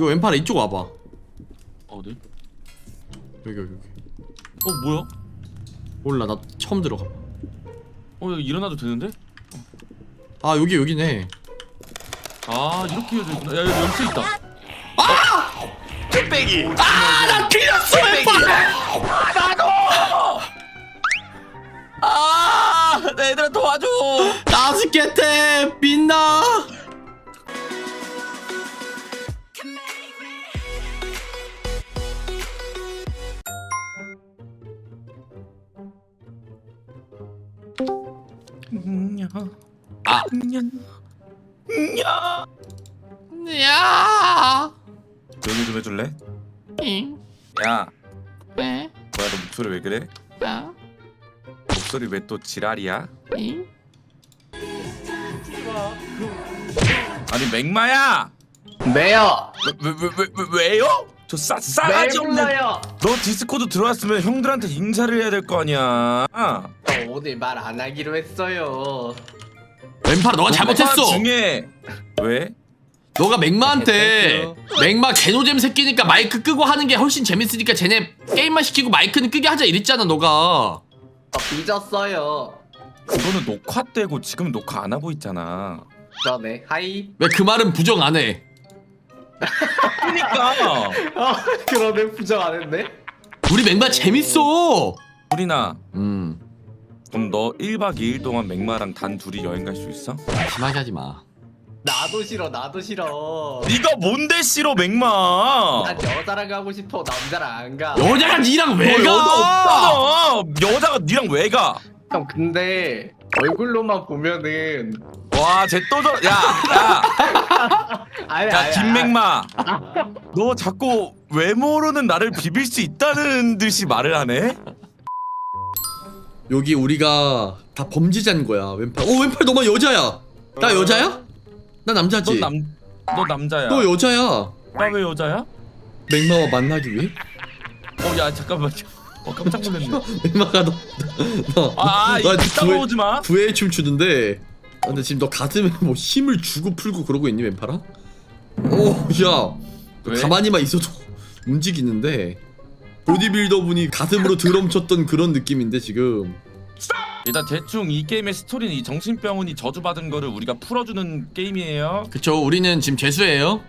이거 왼팔아 이쪽 와봐. 어디? 여기 여기 여기. 어 뭐야? 몰라 나 처음 들어가. 어 여기 일어나도 되는데? 아 여기 여기네. 아 이렇게 이어져 있구나. 야 여기 열쇠 있다. 뚝배기. 아나 틀렸어 왼팔아 아 얘들아 도와줘. 나스케테 빛나 아. 야 조용히 좀 해줄래? 잉, 야 왜, 뭐야 너 목소리 왜 그래? 야, 목소리 왜 또 지랄이야? 잉. 아니 맹마야 매요. 왜왜왜 왜, 왜요? 저 싸, 싸가지 없는. 너 디스코드 들어왔으면 형들한테 인사를 해야 될 거 아니야 저 오늘 말 안 하기로 했어요. 왼팔아 너가 잘못했어 오빠 중에 왜? 너가 맹마한테 맹마 개노잼 새끼니까 마이크 끄고 하는 게 훨씬 재밌으니까 쟤네 게임만 시키고 마이크는 끄게 하자 이랬잖아 너가 저 삐졌어요. 그거는 녹화 때고 지금 녹화 안 하고 있잖아 그러네. 하이. 왜 그 말은 부정 안 해? 그러니까 어, 그러네. 부정 안 했네. 우리 맹마 재밌어 우리나 음 그럼 너 1박 2일 동안 맹마랑 단 둘이 여행 갈 수 있어? 심하게 하지 마 나도 싫어. 나도 싫어. 네가 뭔데 싫어 맹마 난 여자랑 가고 싶어. 남자랑 안 가. 여자가 니랑 왜너 여자 가? 없잖아 여자가 니랑 왜 가? 형 근데 얼굴로만 보면은 와 쟤 또 저 야야 야, 아니 야 아니, 김맹마 너 자꾸 외모로는 나를 비빌 수 있다는 듯이 말을 하네? 여기 우리가 다 범죄자인 거야. 왼팔. 어 왼팔 너만 여자야. 나 여자야? 나 남자지. 너 남 너 남자야. 너 여자야. 나 왜 여자야? 맹마와 만나기 위해? 어 야 잠깐만. 어 깜짝 놀랐네. 너, 아너 이따 구애- 오지 마. 구애에 춤추는데. 아, 근데 지금 너 가슴에 뭐 힘을 주고 풀고 그러고 있니 왼팔아? 오야. 왜? 가만히만 있어도 움직이는데 보디빌더 분이 가슴으로 드럼 쳤던 그런 느낌인데 지금. 일단 대충 이 게임의 스토리는 이 정신병원이 저주받은 거를 우리가 풀어주는 게임이에요. 그쵸 우리는 지금 재수예요.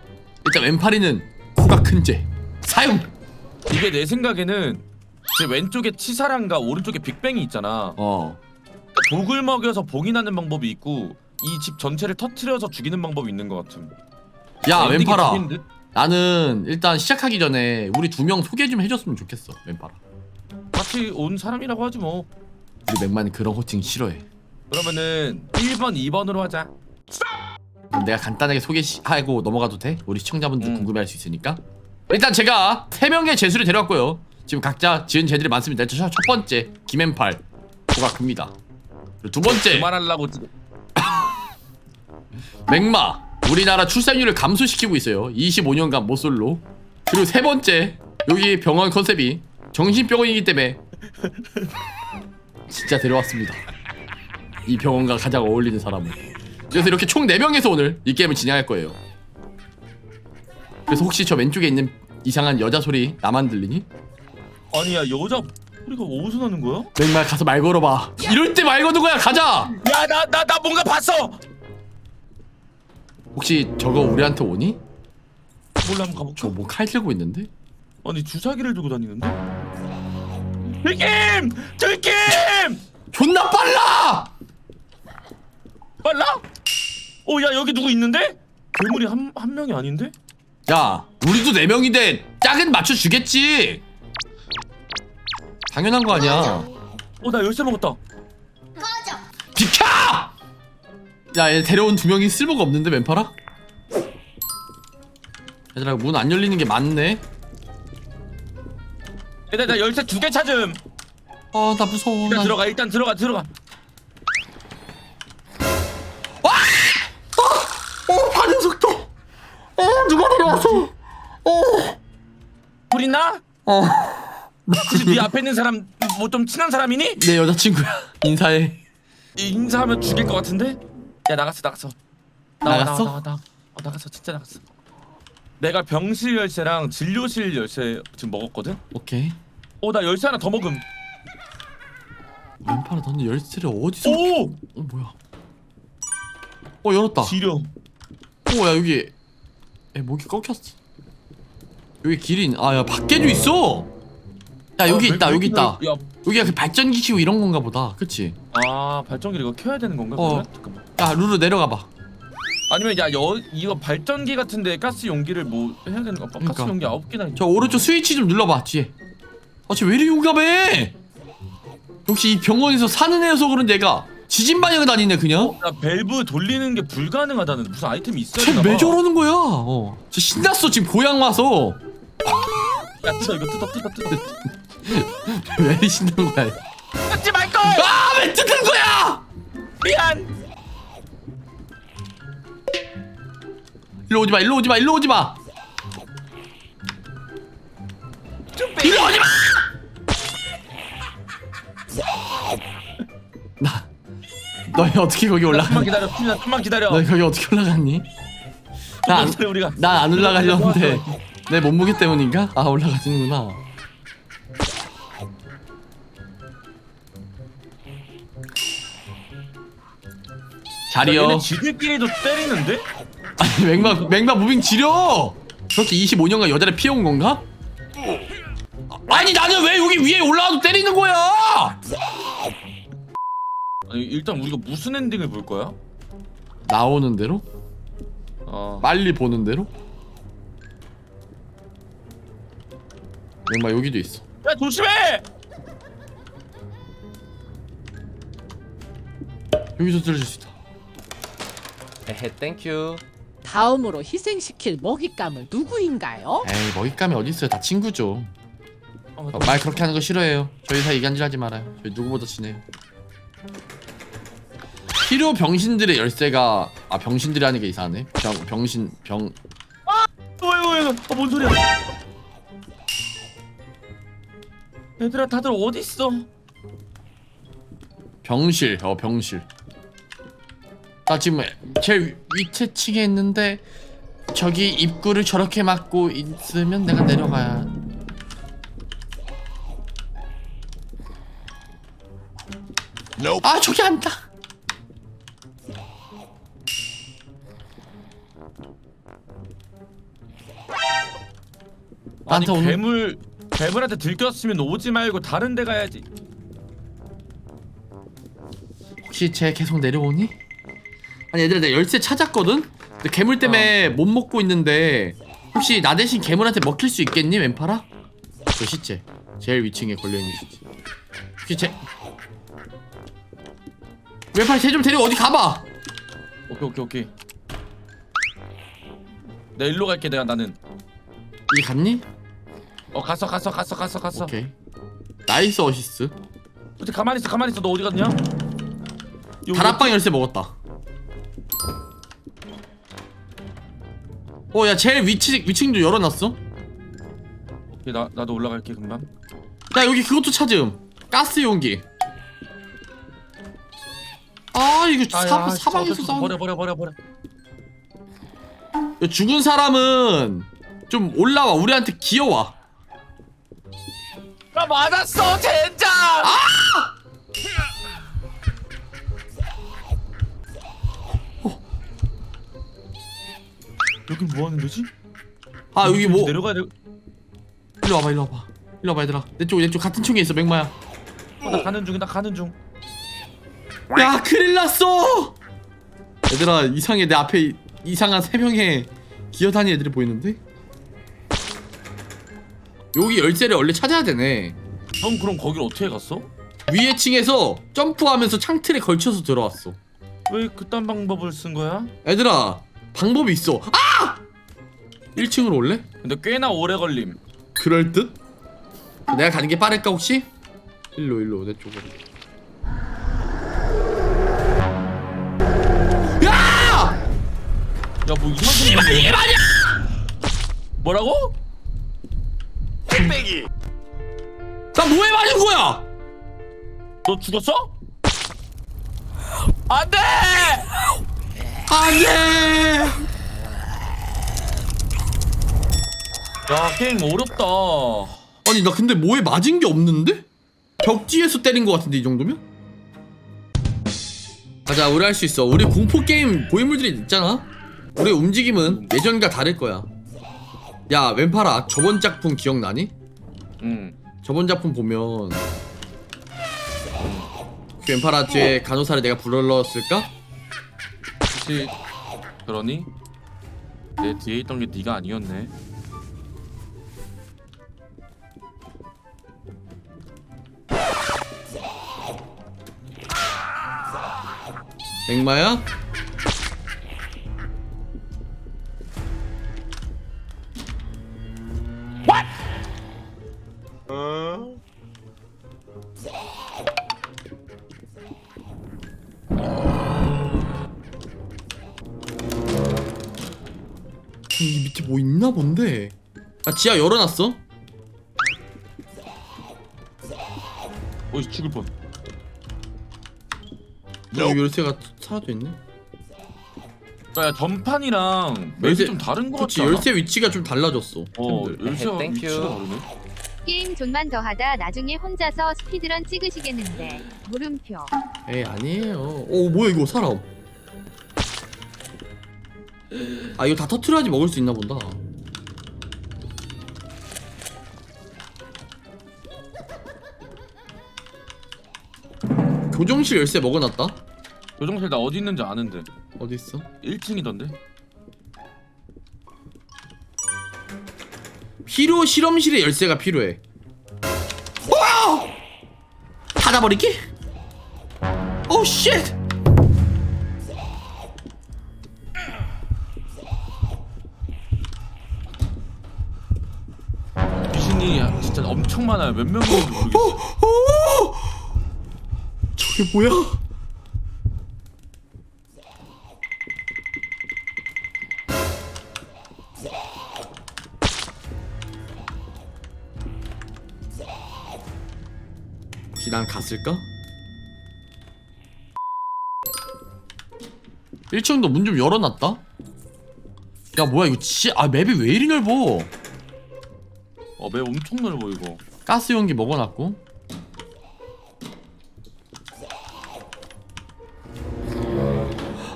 일단 왼팔이는 코가 큰죄. 사용! 이게 내 생각에는 제 왼쪽에 치사랑과 오른쪽에 빅뱅이 있잖아. 어. 독을 먹여서 봉이 나는 방법이 있고 이 집 전체를 터트려서 죽이는 방법이 있는 것 같음 야 엔딩이 왼팔아. 죽인 듯? 나는 일단 시작하기 전에 우리 두 명 소개 좀 해줬으면 좋겠어 왼팔아. 같이 온 사람이라고 하지 뭐. 우리 맥만이 그런 호칭 싫어해. 그러면은 1번 2번으로 하자. 그럼 내가 간단하게 소개하고 넘어가도 돼? 우리 시청자분들 음. 궁금해할 수 있으니까. 일단 제가 세 명의 재수를 데려왔고요. 지금 각자 지은 재들이 많습니다. 일단 첫 번째 김앤팔. 코가 큽니다. 그리고 두 번째. 그만하려고 지- 맥마 우리나라 출산율을 감소시키고 있어요. 25년간 모쏠로. 그리고 세 번째 여기 병원 컨셉이 정신병원이기 때문에 진짜 데려왔습니다. 이 병원과 가장 어울리는 사람을. 그래서 이렇게 총 4명에서 오늘 이 게임을 진행할 거예요. 그래서 혹시 저 왼쪽에 있는 이상한 여자 소리 나만 들리니? 아니 야 여자 소리가 어디서 나는 거야? 맥마 가서 말 걸어봐. 이럴 때 말 거는 거야 가자! 야 나 나 나 뭔가 봤어 혹시 저거 우리한테 오니? 몰라 한번 가볼까? 저 뭐 칼 들고 있는데? 아니 주사기를 들고 다니는데? 들킴! 들킴! 존나 빨라! 빨라? 어야 여기 누구 있는데? 괴물이 한, 한 명이 아닌데? 야, 우리도 네 명인데 짝은 맞춰 주겠지. 당연한 거 아니야. 어나 열쇠 먹었다 비켜! 야, 얘 데려온 두 명이 쓸모가 없는데 왼팔아? 얘들아 문 안 열리는 게 많네. 일단 나 열쇠 두 개 찾음 아, 나 무서워. 일단 나... 들어가 일단 들어가 들어가 어, 반응 속도. 어, 누가 데려왔어? 어, 불이 나? 어, 혹시 네 앞에 있는 사람 뭐 좀 친한 사람이니? 내 여자친구야. 인사해. 이 인사하면 죽일 것 같은데? 야 나갔어 나갔어 나갔어? 나와 나와 나와 어 나갔어 진짜 나갔어 내가 병실 열쇠랑 진료실 열쇠 지금 먹었거든. 오케이 어나 열쇠 하나 더 먹음. 왼팔아 너는 열쇠를 어디서 오 어 뭐야 어 열었다 지려. 오야 여기 에 목이 꺾였어 여기 길이 있... 아야 밖에도 있어 야 여기 아, 있다 왜- 여기 왜- 있다 야, 여기가 그 발전기 키고 이런 건가 보다 그치? 아 발전기를 이거 켜야 되는 건가? 어. 그러면? 잠깐만. 야 루루 내려가봐 아니면 야 여, 이거 발전기 같은데 가스 용기를 뭐 해야 되는 거? 가스 그러니까. 용기 아홉 개나. 있- 저 오른쪽 스위치 좀 눌러봐 뒤에 아쟤왜 이리 용감해 역시 이 병원에서 사는 애여서 그런 얘가 지진 반영을 다니네 그냥 야 밸브 돌리는 게 불가능하다는 무슨 아이템이 있어야 쟤 되나 봐. 왜 저러는 거야 어. 쟤 신났어 지금 고향 와서 야 뜯어 이거 뜯어 뜯어 뜯어. 왜 이리 신난 거야 뜯지 말 걸. 아왜 뜯는 거야 미안. 일로 오지마 일로 오지마 일로 오지마. 일로 오지마 나 너희 어떻게 거기 좀만 올라가 기다려. 팀이나 좀만 기다려. 너희 거기 어떻게 올라갔니 좀만 기다려 우리가. 난안 올라가려는데 내 몸무게 때문인가? 아 올라가지는구나 자리요 얘네 지들끼리도 때리는데? 아니 맹박 맹박 무빙 지려 그렇게 25년간 여자를 피해온 건가? 아니 나는 왜 여기 위에 올라와도 때리는 거야 아니 일단 우리가 무슨 엔딩을 볼 거야? 나오는 대로? 어. 빨리 보는 대로? 맹박 여기도 있어 야 조심해! 여기서 뚫어줄 수 있다 에헤 땡큐 다음으로 희생시킬 먹잇감은 누구인가요? 에이 먹잇감이 어딨어요? 다 친구죠. 어, 어, 말 그렇게 하는 거 싫어해요. 저희 사이 이간질 하지 말아요. 저희 누구보다 친해요. 필요 병신들의 열쇠가 아 병신들이 하는 게 이상하네. 병, 병신 병. 뭐야 뭐야 어, 뭔 소리야. 얘들아 다들 어디 있어? 병실 어 병실 나 지금 제일 위태 층에 있는데 저기 입구를 저렇게 막고 있으면 내가 내려가야 아 저기 안다 아니 나한테 오는 괴물 괴물한테 들켰으면 오지 말고 다른 데 가야지. 혹시 쟤 계속 내려오니? 아니 얘들아 내가 열쇠 찾았거든? 근데 괴물 때문에 못 먹고 있는데 혹시 나 대신 괴물한테 먹힐 수 있겠니 왼팔아? 저 시체 제일 위층에 걸려있는 시체. 혹시 쟤 왼팔 쟤좀 데리고 어디 가봐! 오케이 오케이 오케이. 내 일로 갈게 내가 나는. 이제 갔니? 어 갔어 갔어 갔어 갔어 갔어. 오케이. 나이스 어시스 어디 가만히 있어 가만히 있어. 너 어디 갔냐? 다락방 열쇠 먹었다 어 야 제일 위치, 위층도 열어놨어? 오케이, 나, 나도 올라갈게 금방. 야 여기 그것도 찾음. 가스 용기. 아 이거 아, 사, 야, 진짜 사방에서 어쩔 수 없어. 싸우는 버려 버려 버려 버려. 야, 죽은 사람은 좀 올라와. 우리한테 기어와. 나 맞았어 젠장 여기 뭐 하는 거지? 아 여기 뭐 내려가야 돼. 일로 와봐 일로 와봐 일로 와봐 얘들아 내 쪽 내 쪽 같은 총에 있어 맥마야 어, 나 가는 중이다 가는 중. 야 큰일 났어 얘들아 이상해 내 앞에 이- 이상한 세 명의 기어다니는 애들이 보이는데 여기 열쇠를 원래 찾아야 되네 넌 그럼 거길 어떻게 갔어? 위에 층에서 점프하면서 창틀에 걸쳐서 들어왔어 왜 그딴 방법을 쓴 거야? 얘들아 방법이 있어 아! 1층으로 올래? 근데 꽤나 오래 걸림. 그럴 듯? 내가 가는 게 빠를까 혹시? 일로 일로 내 쪽으로 야! 야 뭐 이상한 소리 이게 이게 말이야! 뭐라고? 나 뭐에 맞은 거야? 너 죽었어? 안돼! 안돼! 야 게임 어렵다. 아니 나 근데 뭐에 맞은 게 없는데? 벽지에서 때린 것 같은데 이 정도면? 가자 우리 할 수 있어 우리 공포 게임 고인물들이 있잖아 우리 움직임은 예전과 다를 거야 야 왼팔아 저번 작품 기억나니? 응. 저번 작품 보면 그 왼팔아 뒤에 간호사를 내가 불러넣었을까? 혹시 그러니 내 뒤에 있던 게 네가 아니었네. 앵마야? 뭐 있나 본데. 아 지하 열어놨어? 어이 죽을 뻔. 여기 열쇠가 사라져 있네. 야 전판이랑 열쇠- 좀 다른 거 그렇지 같지 않아? 열쇠 위치가 좀 달라졌어. 어. 열쇠가 땡큐. 위치가 다르네. 게임 존만 더 하다 나중에 혼자서 스피드런 찍으시겠는데 물음표 에이 아니에요. 오 뭐야 이거 사람. 아 이거 다 터트려야지 먹을 수 있나 본다. 교정실 열쇠 먹어놨다. 요정실 나 어디 있는지 아는데 어디 있어? 1층이던데. 필요 실험실에 열쇠가 필요해. 와! 닫아버리기? 오 쉣! 엄청 많아요. 몇명 있는지 모르겠어. 오! 저게 뭐야? 난 갔을까? 1층도 문 좀 열어놨다? 야 뭐야 이거 진짜 아 맵이 왜 이리 넓어 어맵 엄청 넓어 이거. 가스 용기 먹어놨고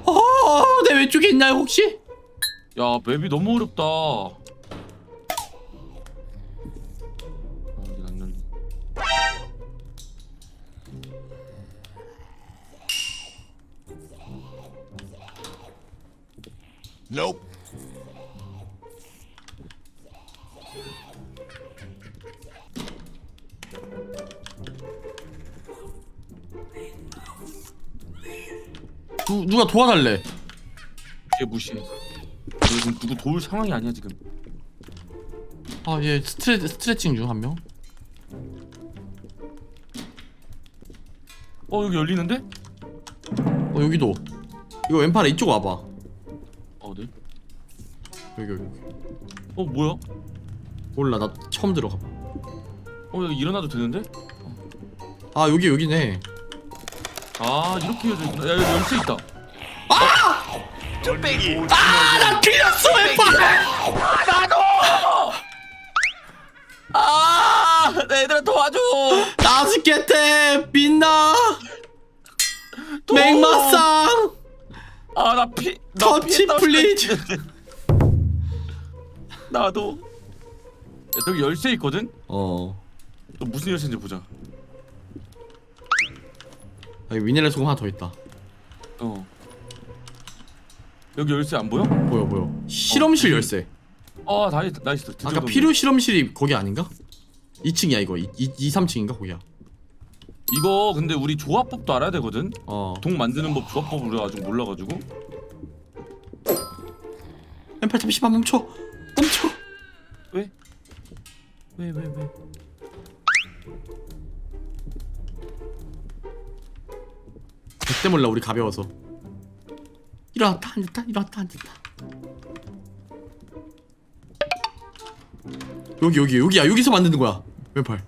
어, 내 왼쪽에 있나요 혹시? 야 맵이 너무 어렵다. 어, 어디 누가 도와달래 얘 무시해. 너 지금 누구 도울 상황이 아니야 지금. 아 얘 스트레, 스트레칭 중 한명 어 여기 열리는데? 어 여기도 이거 왼팔에 이쪽 와봐 어디? 여기 여기 어 뭐야? 몰라 나 처음 들어가 봐. 어 여기 일어나도 되는데? 아 여기 여기네 아 이렇게 해야 되구나. 야 여기 열쇠 있다. 아나 틀렸어 왼팔 아, 나 얘들아 도와줘. 나스케테 빛나 맹마상 아, 나 피, 나 터치 플리즈. 나도. 야, 저기 열쇠 있거든. 어 또 무슨 열쇠인지 보자. 여기 미네랄 소금 하나 더 있다 어. 여기 열쇠 안 보여? 보여 보여 실험실 어, 열쇠 아, 나이스, 나이스. 아까 필요 실험실이 거기 아닌가? 2층이야 이거 2, 2, 2 3층인가 거기야 이거 근데 우리 조합법도 알아야 되거든. 어 동 만드는 법 조합법을 우리가 아직 몰라가지고. 왼팔 잠시만 멈춰 멈춰 왜? 왜, 왜, 왜? 절대 몰라 우리 가벼워서 일어났다 앉았다 일어났다 앉았다 여기 여기 여기야 여기서 만드는 거야 왼팔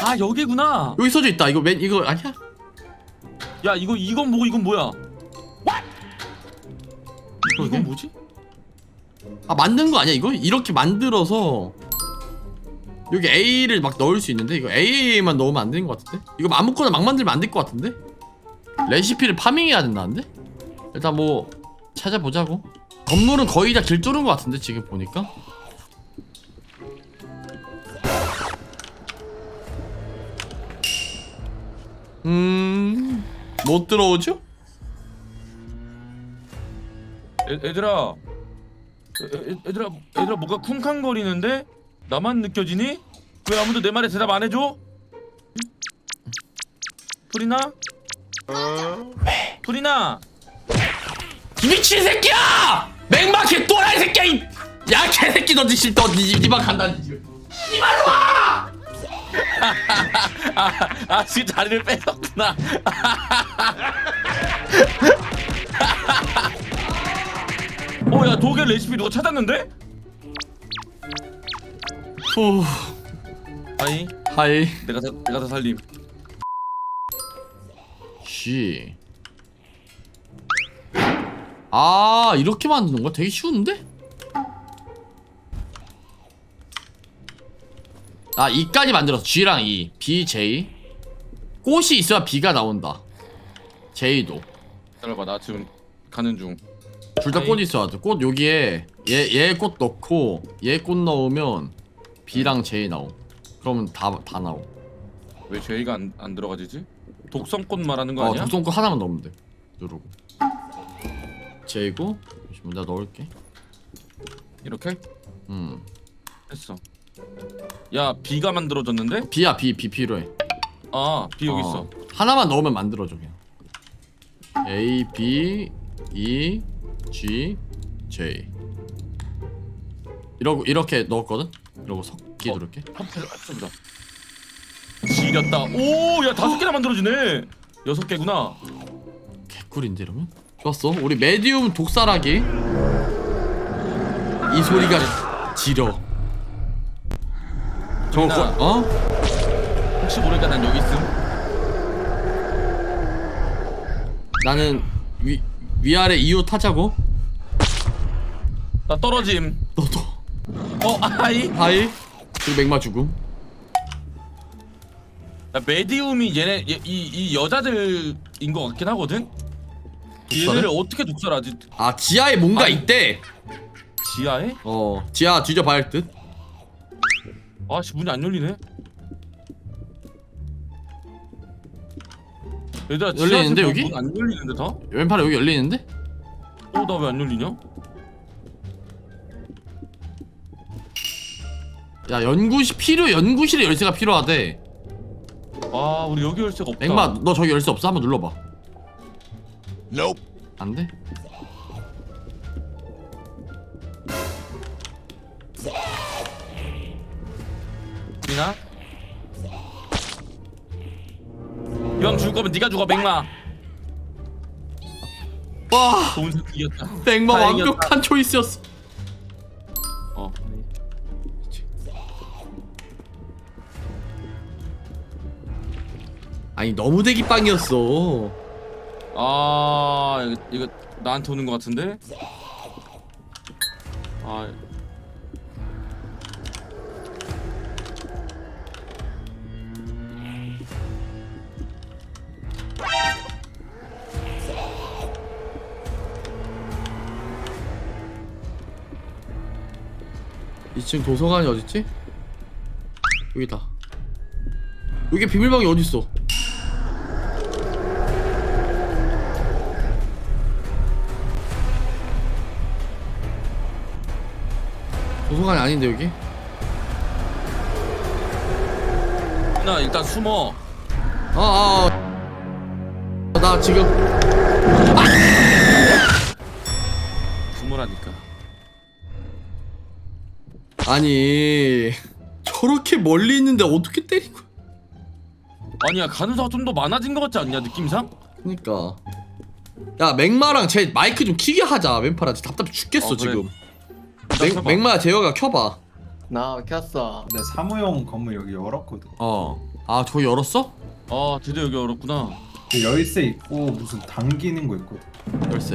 아, 여기구나. 여기 써져 있다 이거 맨 이거 아니야? 야, 이거 이건 뭐고 이건 뭐야? 이건 뭐지? 아 만든 거 아니야 이거? 이렇게 만들어서 여기 A를 막 넣을 수 있는데 이거 AA만 넣으면 안 되는 것 같은데? 이거 아무거나 막 만들면 안 될 것 같은데? 레시피를 파밍해야 된다는데? 일단 뭐 찾아보자고 건물은 거의 다 길 뚫은 것 같은데 지금 보니까 음... 못 들어오죠? 애, 애들아 애, 애, 애들아 애들아 뭐가 쿵쾅거리는데 나만 느껴지니? 왜 아무도 내 말에 대답 안 해줘? 프리나? 왜? 프리나 이 미친 새끼야! 맹마 개 또라이 새끼야! 이... 야 개새끼 너 지금 너 니, 니만 간다 니 이말로 와! 아, 아 지금 자리를 뺏었구나 어야 독일 레시피 누가 찾았는데? 후... 아니 하이 내가 다, 내가 다 살림 쉬... 아 이렇게 만드는 거야? 되게 쉬운데? 아 이까지 만들었어 G랑 E B, J. 꽃이 있어야 B가 나온다. J도. 기다려봐 나 지금 가는 중. 둘 다꽃 있어야 돼꽃 여기에 얘 얘 꽃 넣고 얘 꽃 넣으면 B랑 J 나옴. 그러면 다, 다 나옴. 왜 제이가 안, 안 들어가지지? 독성꽃 말하는 거 어 아니야? 독성꽃 하나만 넣으면 돼. 누르고 J고 잠시만 내가 넣을게. 이렇게? 음. 했어. 야 B가 만들어졌는데? B야 B B 필요해. 아 B 여기 어, 있어. 하나만 넣으면 만들어줘 그냥. A B E G J. 이러고 이렇게 넣었거든? 이러고 섞기 어. 누를게. 한패 합쳐보자 지렸다. 오야 다섯 개나 만들어지네. 여섯 개구나. 개꿀인데 이러면 좋았어. 우리 메디움 독살하기. 이 소리가 지려. 저거. 거, 어? 혹시 모르니까 난 여기 있음. 나는 위 위아래 이웃 타자고. 나 떨어짐. 너도. 어 아이. 하이? 그리고 맥마 죽음. 야, 메디움이 얘네 얘, 이, 이 여자들인 것 같긴 하거든 얘네를 어떻게 독살하지 아 지하에 뭔가 아니. 있대 지하에? 어 지하 뒤져봐야 할 듯 아씨 문이 안 열리네 얘들아 열리는데, 여기? 문안 열리는데 다? 왼팔에 여기 열리는데? 어나 왜 안 열리냐? 야 연구실 필요 연구실에 열쇠가 필요하대 아 우리 여기 열쇠가 없다 맥마 너 저기 열쇠 없어? 한번 눌러봐 안 돼? 미나? 이왕 죽을 거면 네가 죽어 맥마. 와. 좋은 선택이었다. 맥마 다행이었다. 완벽한 초이스였어. 어 아니 너무 대기빵이었어 아 이거, 이거 나한테 오는 것 같은데? 아 이층 도서관이 어딨지? 여기다 여기 비밀방이 어딨어 도서관이 아닌데 여기? 나 일단 숨어 아아 아. 나 지금 숨으라니까 아니 저렇게 멀리 있는데 어떻게 거야 아니야 간호사가 좀 더 많아진 것 같지 않냐 느낌상? 그니까 야 맥마랑 제 마이크 좀 키게 하자 왼팔아 진짜 답답해 죽겠어 어, 그래. 지금 맥. 맥마야 제어가 켜봐 나 켰어 내 사무용 건물 여기 열었거든. 어아 저거 열었어? 아 드디어 여기 열었구나 그 열쇠 있고 무슨 당기는 거 있거든. 열쇠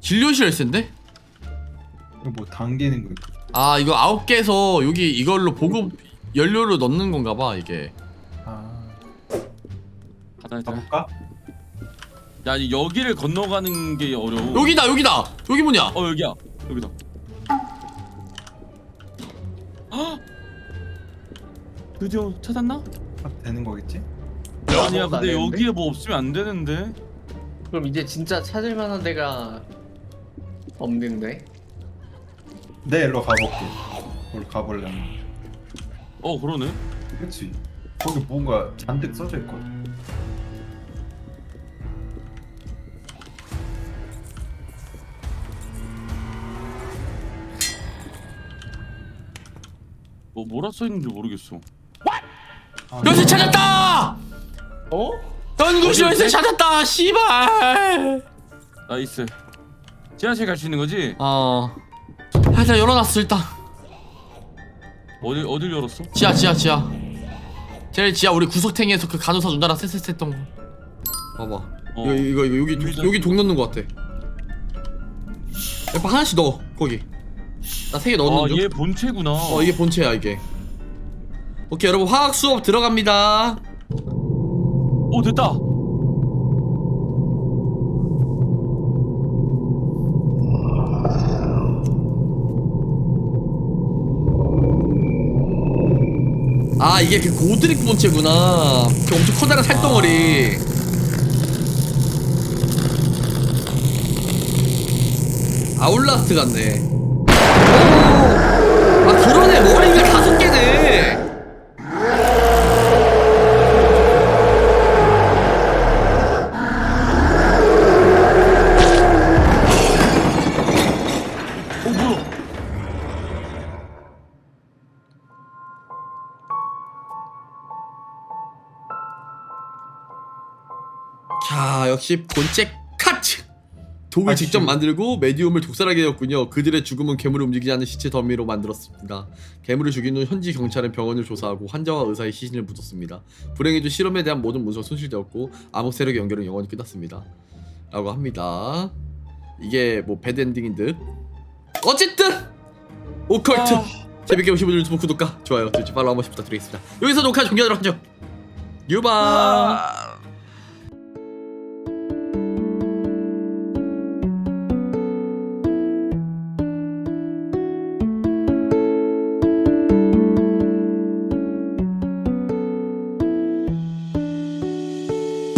진료실 열쇠인데? 이거 뭐 당기는 거 있고. 아 이거 아홉 개에서 여기 이걸로 보급 연료를 넣는 건가 봐 이게 아 가자 얘들아 가볼까? 야이 여기를 건너가는 게 어려워 여기다 여기다 여기 뭐냐 어 여기야 여기다 드디어 찾았나? 아, 되는 거겠지? 아니야 안 근데? 여기에 뭐 없으면 안 되는데 그럼 이제 진짜 찾을 만한 데가 없는데? 네 일로 가볼게. 거기 가볼래. 어 그러네 그렇지. 거기 뭔가 잔뜩 써져 있거든. 뭐 뭐라 써있는지 모르겠어 아, 열쇠 찾았다! 어? 연구실 열쇠 찾았다 씨발! 나이스. 지하실 갈 수 있는 거지? 어. 일단 열어놨어 일단. 어디 어딜 열었어? 지하 지하 지하. 제일 지하 우리 구석탱이에서 그 간호사 누나랑 쎄쎄쎄 했던 거. 봐봐. 어. 이거 이거 이거 여기. 도, 여기 독 넣는 거 같아. 예뻐 하나씩 넣어 거기. 나 세 개 넣었는 중 아얘 본체구나. 어 이게 본체야 이게 오케이 여러분 화학 수업 들어갑니다. 오 됐다. 아 이게 그 고드릭 본체구나. 그 엄청 커다란 살덩어리. 아울라스트 같네. 오! 아 그러네. 머리가 다 역시 본체 카트 독을 아, 직접 씨. 만들고 메디움을 독살하게 되었군요. 그들의 죽음은 괴물을 움직이지 않는 시체 더미로 만들었습니다. 괴물을 죽인 후 현지 경찰은 병원을 조사하고 환자와 의사의 시신을 묻었습니다. 불행히도 실험에 대한 모든 문서가 손실되었고 암흑 세력의 연결은 영원히 끝났습니다. 라고 합니다. 이게 뭐 배드 엔딩인 듯? 어쨌든! 오컬트! 재밌게 보신 분들 유튜브 구독과 좋아요, 들지 팔로우 한 번씩 부탁드리겠습니다. 여기서 녹화 종료하도록 하죠. 유바.